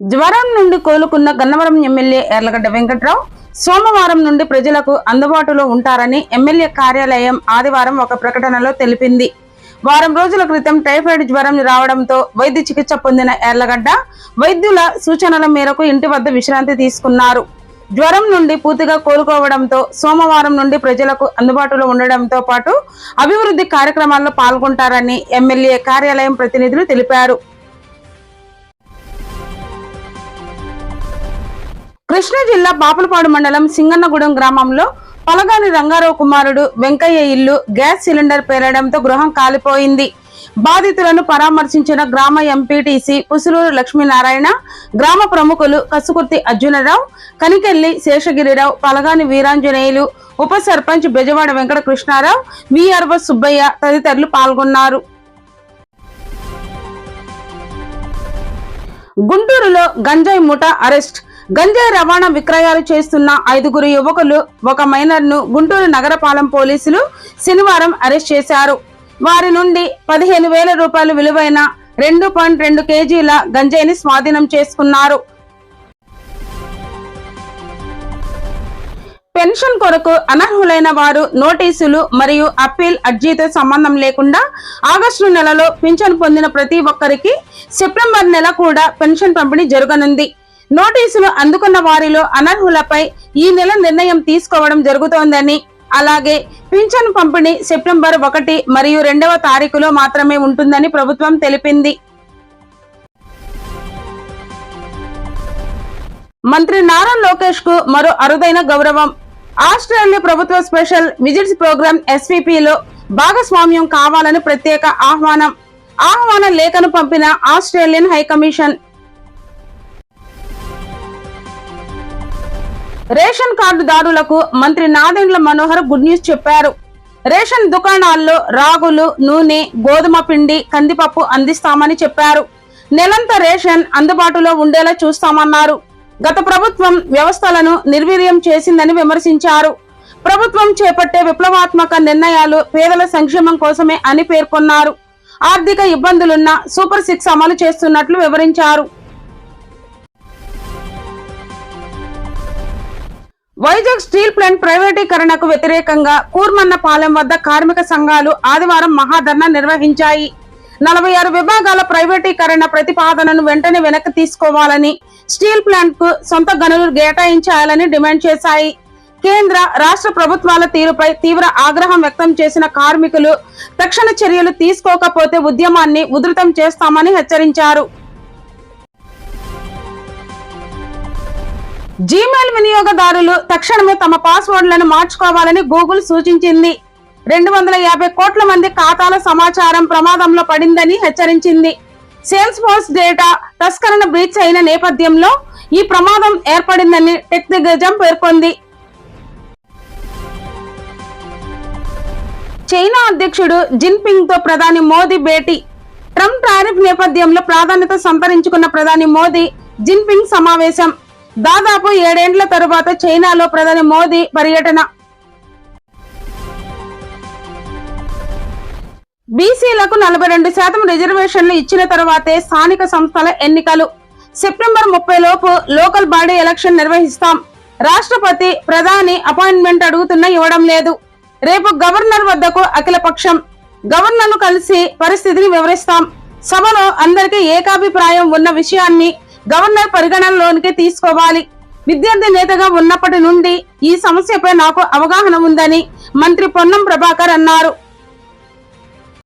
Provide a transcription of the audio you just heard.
జ్వరం నుండి కోలుకున్న గన్నవరం ఎమ్మెల్యే ఎర్లగడ్డ వెంకట్రావు సోమవారం నుండి ప్రజలకు అందుబాటులో ఉంటారని ఎమ్మెల్యే కార్యాలయం ఆదివారం ఒక ప్రకటనలో తెలిపింది. వారం రోజుల క్రితం టైఫాయిడ్ జ్వరం రావడంతో వైద్య చికిత్స పొందిన ఎర్లగడ్డ వైద్యుల సూచనల మేరకు ఇంటి వద్ద విశ్రాంతి తీసుకున్నారు. జ్వరం నుండి పూర్తిగా కోలుకోవడంతో సోమవారం నుండి ప్రజలకు అందుబాటులో ఉండడంతో పాటు అభివృద్ధి కార్యక్రమాల్లో పాల్గొంటారని ఎమ్మెల్యే కార్యాలయం ప్రతినిధులు తెలిపారు. కృష్ణా జిల్లా బాపులపాడు మండలం సింగన్నగూడెం గ్రామంలో పలగాని రంగారావు కుమారుడు వెంకయ్య ఇల్లు గ్యాస్ సిలిండర్ పేలడంతో గృహం కాలిపోయింది. బాధితులను పరామర్శించిన గ్రామ ఎంపీటీసీ పుసులూరు లక్ష్మీనారాయణ గ్రామ ప్రముఖులు కసుకుర్తి అర్జునరావు కనికెల్లి శేషగిరిరావు పలగాని వీరాంజనేయులు ఉప సర్పంచ్ బెజవాడ వెంకట కృష్ణారావు విఆర్ఓ సుబ్బయ్య తదితరులు పాల్గొన్నారు. గుంటూరులో గంజాయి ముఠా అరెస్ట్ గంజాయి రవాణా విక్రయాలు చేస్తున్న ఐదుగురు యువకులు ఒక మైనర్ను గుంటూరు నగరపాలెం పోలీసులు శనివారం అరెస్ట్ చేశారు. వారి నుండి పదిహేను వేల రూపాయలు విలువైన రెండు పాయింట్ రెండు కేజీల గంజాయిని స్వాధీనం చేసుకున్నారు. పెన్షన్ కొరకు అనర్హులైన వారు నోటీసులు మరియు అప్పీల్ అర్జీతో సంబంధం లేకుండా ఆగస్టు నెలలో పింఛన్ పొందిన ప్రతి ఒక్కరికి సెప్టెంబర్ నెల కూడా పెన్షన్ పంపిణీ జరగనుంది. నోటీసులు అందుకున్న వారిలో అనర్హులపై ఈ నెల నిర్ణయం తీసుకోవడం జరుగుతోందని. అలాగే పింఛన్ పంపిణీ సెప్టెంబర్ ఒకటి మరియు రెండవ తారీఖులో మాత్రమే ఉంటుందని ప్రభుత్వం తెలిపింది. మంత్రి నారా లోకేష్కు మరో అరుదైన గౌరవం. ఆస్ట్రేలియా ప్రభుత్వ స్పెషల్ విజిట్స్ ప్రోగ్రామ్ ఎస్విపిలో భాగస్వామ్యం కావాలని ప్రత్యేక ఆహ్వానం. ఆహ్వాన లేఖను పంపిన ఆస్ట్రేలియన్ హైకమిషన్ రేషన్ కార్డుదారులకు మంత్రి నాదెండ్ల మనోహర్ గుడ్ న్యూస్ చెప్పారు. రేషన్ దుకాణాల్లో రాగులు నూనె గోధుమ పిండి కందిపప్పు అందిస్తామని చెప్పారు. నెలంతా రేషన్ అందుబాటులో ఉండేలా చూస్తామన్నారు. గత ప్రభుత్వం వ్యవస్థలను నిర్వీర్యం చేసిందని విమర్శించారు. ప్రభుత్వం చేపట్టే విప్లవాత్మక నిర్ణయాలు పేదల సంక్షేమం కోసమే అని పేర్కొన్నారు. ఆర్థిక ఇబ్బందులున్న సూపర్ సిక్స్ అమలు చేస్తున్నట్లు వివరించారు. వైజాగ్ స్టీల్ ప్లాంట్ ప్రైవేటీకరణకు వ్యతిరేకంగా కూర్మన్నపాలెం వద్ద కార్మిక సంఘాలు ఆదివారం మహాధర్నా నిర్వహించాయి. నలభై ఆరు విభాగాల ప్రైవేటీకరణ ప్రతిపాదనను వెంటనే వెనక్కి తీసుకోవాలని స్టీల్ ప్లాంట్కు సొంత గనులు కేటాయించాలని డిమాండ్ చేశాయి. కేంద్ర రాష్ట్ర ప్రభుత్వాల తీరుపై తీవ్ర ఆగ్రహం వ్యక్తం చేసిన కార్మికులు తక్షణ చర్యలు తీసుకోకపోతే ఉద్యమాన్ని ఉధృతం చేస్తామని హెచ్చరించారు. జీమెయిల్ వినియోగదారులు తక్షణమే తమ పాస్వర్డ్లను మార్చుకోవాలని గూగుల్ సూచించింది. రెండు వందల యాభై కోట్ల మంది ఖాతాల సమాచారం ప్రమాదంలో పడిందని హెచ్చరించింది. సేల్స్ ఫోర్స్ డేటా తస్కరణ బ్రీచ్ అయిన నేపథ్యంలో ఈ ప్రమాదం ఏర్పడిందని టెక్ దిగ్గజం పేర్కొంది. చైనా అధ్యక్షుడు జిన్పింగ్తో ప్రధాని మోదీ భేటీ. ట్రంప్ టారిఫ్ నేపథ్యంలో ప్రాధాన్యత సంతరించుకున్న ప్రధాని మోదీ జిన్పింగ్ సమావేశం. దాదాపు ఏడేండ్ల తరువాత చైనాలో ప్రధాని మోదీ పర్యటన. బీసీలకు నలభై రెండు శాతం రిజర్వేషన్లు ఇచ్చిన తర్వాతే స్థానిక సంస్థల ఎన్నికలు. సెప్టెంబర్ ముప్పై లోపు లోకల్ బాడీ ఎలక్షన్ నిర్వహిస్తాం. రాష్ట్రపతి ప్రధాని అపాయింట్మెంట్ అడుగుతున్నా ఇవ్వడం లేదు. రేపు గవర్నర్ వద్దకు అఖిలపక్షం గవర్నర్ను కలిసి పరిస్థితిని వివరిస్తాం. సభలో అందరికీ ఏకాభిప్రాయం ఉన్న విషయాన్ని గవర్నర్ పరిగణనలోనికి తీసుకోవాలి. విద్యార్థి నేతగా ఉన్నప్పటి నుండి ఈ సమస్యపై నాకు అవగాహన ఉందని మంత్రి పొన్నం ప్రభాకర్ అన్నారు.